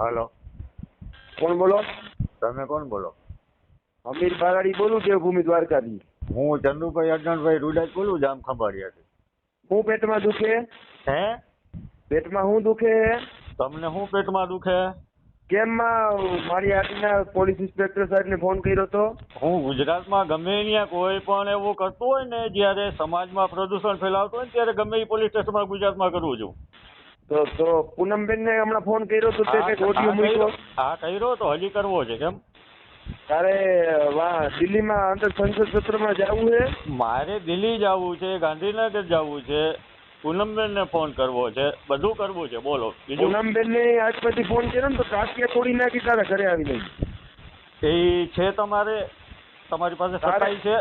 હાલો. કોણ બોલો? તમે કોણ બોલો? અમીર ભારાડી બોલું દેવભૂમિ દ્વારકાથી. હું ચંદુભાઈ અર્જનભાઈ રૂડાજ બોલું જામ ખંભાળિયાથી. હું પેટમાં દુખે? હે? પેટમાં હું દુખે? તમને શું પેટમાં દુખે? કેમ માં મારી આટીના પોલીસ ઇન્સ્પેક્ટર સાહેબને ફોન કર્યો તો? હું ગુજરાતમાં ગમે ત્યાં કોઈ પણ એવું કરતું હોય ને જ્યારે સમાજમાં પ્રદૂષણ ફેલાવતું હોય ને ત્યારે ગમે એ પોલીસ સ્ટેશનમાં ગુજરાતમાં કરું છું. તો તો પૂનમબેનને હમણાં ફોન કર્યો તો તે ઓડિયો મૂક્યો. હા કર્યો તો હજી કરવો છે કેમ? તારે વા દિલ્હીમાં અંદર સંસદ સત્રમાં જવું છે? મારે દિલ્હી જવું છે ગાંધીનગર જવું છે. પૂનમબેનને ફોન કરવો છે. બધું કરવું છે બોલો. બીજું? પૂનમબેનને આજ પછી ફોન કર્યો ને તો કાંકિયા તોડી નાખી તારા ઘરે આવી નહીં એ છે તમારે. તમારી પાસે સફાઈ છે.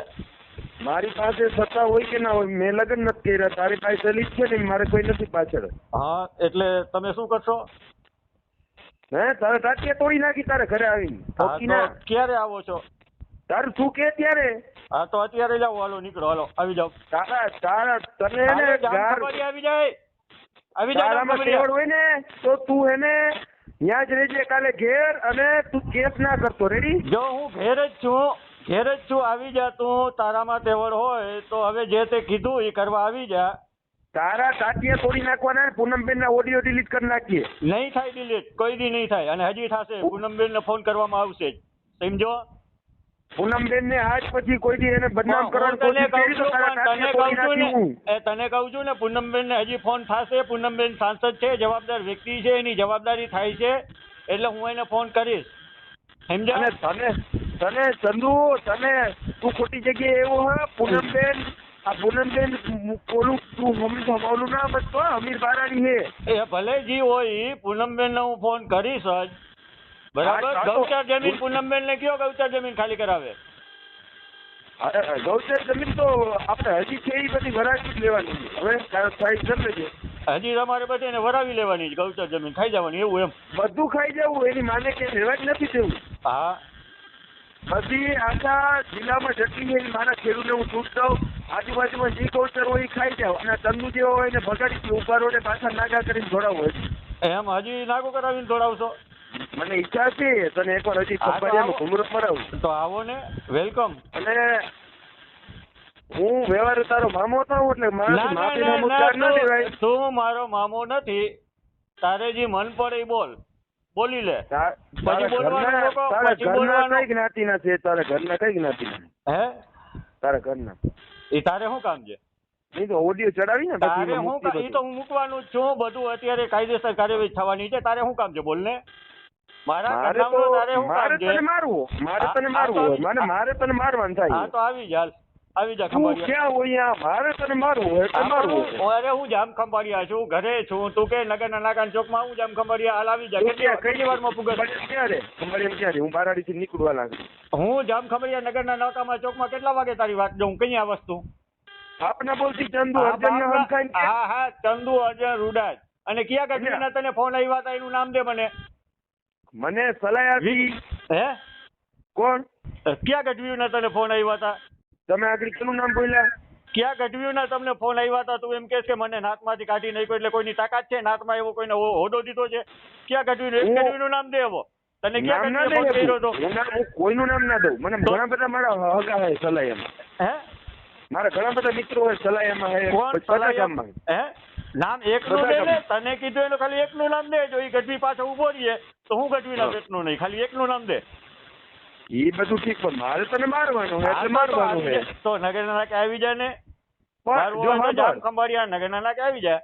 મારી પાસે સત્તા હોય કે ના હોય મેં લગ્ન નથી કર્યા તારી પાસે દલિત છે ને મારે કોઈ નથી પાછળ. હા એટલે તમે શું કરશો? હે તારે ટાટિયા તોડી નાખી તારે ઘરે આવીને. તો ક્યારે આવો છો? તારું તું કે ત્યારે હા તો અત્યારે જાવ હાલો નીકળો હાલો આવી જાવ તારા તારા તને ને ગાર આવી જાય. આવી જાય તારામાં ખબરિયા. હોય ને તો તું એને ત્યાં જ રહેજે કાલે ઘેર અને તું કેસ ના કરતો. રેડી જો હું ઘેર જ છું ઘેર જ છું આવી જા તું તારામાં તેવડ હોય તો હવે જે તે કીધું એ કરવા આવી જા. તારા ટાટિયા તોડી નાખવાના ને પૂનમબેન ના ઓડિયો ડિલીટ કરી નાખીએ. નહીં થાય ડિલીટ કોઈ દી નહીં થાય અને હજી થશે. પૂનમબેન ને ફોન કરવામાં આવશે જ. સમજો? પૂનમબેન ને આજ પછી કોઈ દી એને બદનામ કરવાની કોશિશ કરી તો એ તને કહું છું ને પૂનમબેન ને હજી ફોન થશે. પૂનમબેન સાંસદ છે જવાબદાર વ્યક્તિ છે એની જવાબદારી થાય છે એટલે હું એને ફોન કરીશ. સમજ્યા તને તને ચંદુ તને તું ખોટી જગ્યાએ એવો હા? પૂનમબેન આ પૂનમબેન પોલું તું હમીર ઓલું ના બચતો અમીર બારાની હે. એ ભલે જી હોય પૂનમબેન ને હું ફોન કરીશ જ બરાબર? ગૌચર જમીન પૂનમબેન ને કયો ગૌચર જમીન ખાલી કરાવે? અરે, ગૌચર જમીન તો આપણે હજી છે એ બધી વરાવી જ લેવાની. હવે સાઈડ જમે છે. હજી તમારે બધી એને વરાવી લેવાની ગૌચર જમીન. ખાઈ જવાની એવું એમ. બધું ખાઈ જવું એની માને કે લેવા જ નથી દેવું. હા. બધી આખા જિલ્લામાં જેટલી છે એની ખેડૂતને હું છૂટ દઉં. આજુબાજુમાં જે ગૌચર હોય એ ખાઈ જાવ અને તંદુ જેવો હોય એને ભગાડી ઊભા રોડે પાછા નાગા કરીને જોડાવું હોય. એમ હજી નાગો કરાવીને દોડાવશો મને ઈચ્છા છે તને એકવાર હજી હા, તો આવો. ઘુમરો મરાવું તો આવો ને. વેલકમ. અને હું વ્યવહાર તારો મામો હતો એટલે મારા મારો મામો નથી. તારે જે મન પડે એ બોલ. બોલી લે પછી બોલવાનું લોકો, પછી બોલવાનું. કઈ જ્ઞાતિના છે તારે ઘરના કઈ જ્ઞાતિના હે? તારા ઘરના. એ તારે શું કામ છે? નહીં તો ઓડિયો ચડાવી ને તારે પછી હું તો હું મૂકવાનું જ છું બધું અત્યારે કાયદેસર કાર્યવાહી થવાની છે. તારે શું કામ છે? બોલને. મારા મારે તારે શું કામ છે? તને મારવું મારે તને મારવું તો હોય. આવી- મને મારે તને મારવાનું હા થાય તો આવી જા હાલ. આવી જા ખંભાળિયા. ક્યાં હોય અહીંયા? મારે તને મારવું હોય એટલે મારવું હું- હોય. અરે હું જામ ખંભાળિયા છું ઘરે છું. તું કે નગર નાકાન ચોકમાં હું જામ ખંભાળિયા હાલ આવી જા. કેટલી કેટલી વારમાં પુગત ખંભાળિયા ક્યાં રે? ખંભાળિયામાં ક્યાં રે? હું બારાડીથી નીકળવા લાગુ હું જામ ખંભાળિયા નગરના નાકામાં ચોકમાં કેટલા વાગે તારી વાત જોઉં કઈ આ વસ્તુ? આપના બોલતી ચંદુ બાપરા. હા હા ચંદુ અર્જન રૂડાજ. અને કયા ગઢવીના તને ફોન આવ્યા હતા એનું નામ દે મને. મને સલાહ આપી. હે? કોણ? કયા ગઢવીના તને ફોન આવ્યા હતા તમે આગળ કેનું નામ બોલ્યા? કયા ગઢવીના તમને ફોન આવ્યા હતા? તું એમ કે છે મને નાતમાંથી કાઢી નાખ્યો એટલે કોઈની તાકાત છે? નાતમાં એવો કોઈને હોદો દીધો છે? ક્યાં ગઢવીનું એક ગઢવીનું નામ દે એવો? તને ક્યાં નામ ગઢવીએ ફોન કર્યો હતો? હું કોઈનું નામ ના દઉં? મને ઘણા બધા મારા હગા હે એમ. હે? મારા ઘણા બધા મિત્રો હોય સલાયામાં હે. કોણ? ગામમાં. હે? નામ એકનું દે ને તને કીધું એનું ખાલી એકનું નામ દે. જો એ ગઢવી પાછળ ઊભો રહીએ તો હું ગઢવી હા. પેટનું નહીં ખાલી એકનું નામ દે. એ બધું ઠીક પણ મારે તને મારવાનું હે એટલે મારવાનું આવી તો નગરના નાકે આવી જાય ને? જો જામ ખંભાળિયા નગરના નાકે આવી જાય.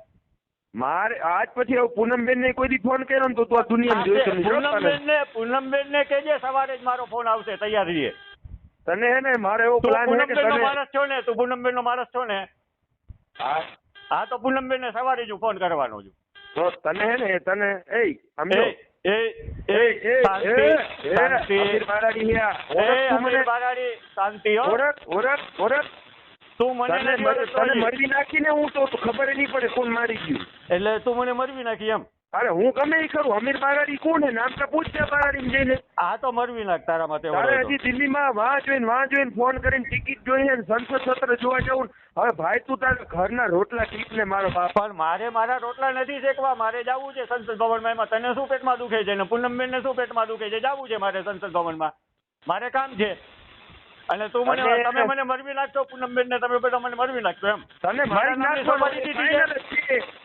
મારે આજ પછી હવે પૂનમબેન ને કોઈ દી ફોન કર્યો ને તો તું આ દુનિયા જોઈ. પૂનમબેન ને પૂનમબેન ને કેજે સવારે જ મારો ફોન આવશે તૈયાર રહીએ. તને હે ને મારે એવો પ્લાન છે કે તને માણસ છો ને તું પૂનમબેન નો માણસ છો ને? હા, હા તો પૂનમબેન ને સવારે જ ફોન કરવાનો છું. તો તને હે ને તને એ સમજો. એટલે તું મને મરવી નાખી એમ. અરે હું ગમે એ કરું અમીર બારાડી કોણ નામ તો પૂછ દે બારાડી જઈને. આ તો મરવી નાખ તારા માટે તારે હજી દિલ્હીમાં વાહ જોઈને વાહ જોઈને ફોન કરીને ટિકિટ જોઈએ અને સંસદ સત્ર જોવા જવું હવે ભાઈ તું તારા ઘરના રોટલા ટીપ ને મારો બાપ. પણ મારે મારા રોટલા નથી શેકવા મારે જવું છે સંસદ ભવનમાં. એમાં તને શું પેટમાં દુખે છે ને પૂનમબેન ને શું પેટમાં દુખે છે? જવું છે મારે સંસદ ભવનમાં. મારે કામ છે. અને તું મને તમે મને મરવી નાખશો પૂનમબેન ને તમે બધા મને મરવી નાખશો એમ. તને મારા નાખશો.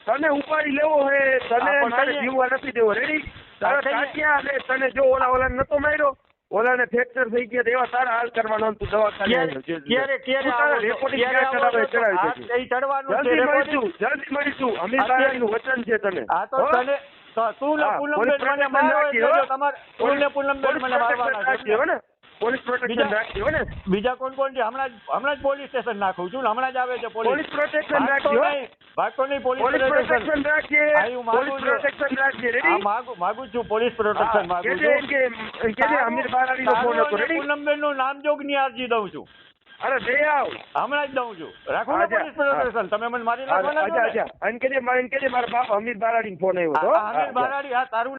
તને ઉપાડી લેવો હે તને મારે. જીવવા નથી દેવો. રેડી તારા કહીએ. અને તને જો ઓલા ઓલા નતો માર્યો ઓલાને ફ્રેક્ચર થઈ ગયા એવા તારા હાલ કરવાનો તું દવાખાને ક્યારે ક્યારે ચડવાનું છે? જલ્દી મળીશું જલ્દી મળીશું અમીર અત્યારે- વચન છે તને. આ તો તને તો ને પૂનમબેન મને મારવા તમારે તું ને પૂનમબેન મને મારવાના છે. ને? પોલીસ પ્રોટેક્શન રાખ્યું રાખી ને. બીજા કોણ કોણ છે? હમણાં જ હમણાં જ પોલીસ સ્ટેશન નાખું છું હમણાં જ આવે છે પોલીસ. પ્રોટેક્શન ભાગતો રાખી હો. નહીં ભાગતો નહીં પોલીસ પ્રોટેક્શન. રાખીએ હું માગું પ્રોટેક્શન રાખીએ રેડી માગું માગું છું પોલીસ પ્રોટેક્શન માગું છું. કે કે અમીર બારાડીનો ફોન તારું હતો રેડી પૂનમબેનનું નામજોગની અરજી દઉં છું. અરે દે આવ. હમણાં જ દઉં છું. રાખો ને પોલીસ પ્રોટેક્શન? તમે મને મારી અચ્છા નાખવાના ને? અચ્છા અને કેજે મારે બાપ અમીર બારાડી ફોન આવ્યો હતો આ- આ અમીર બારાડી હા તારું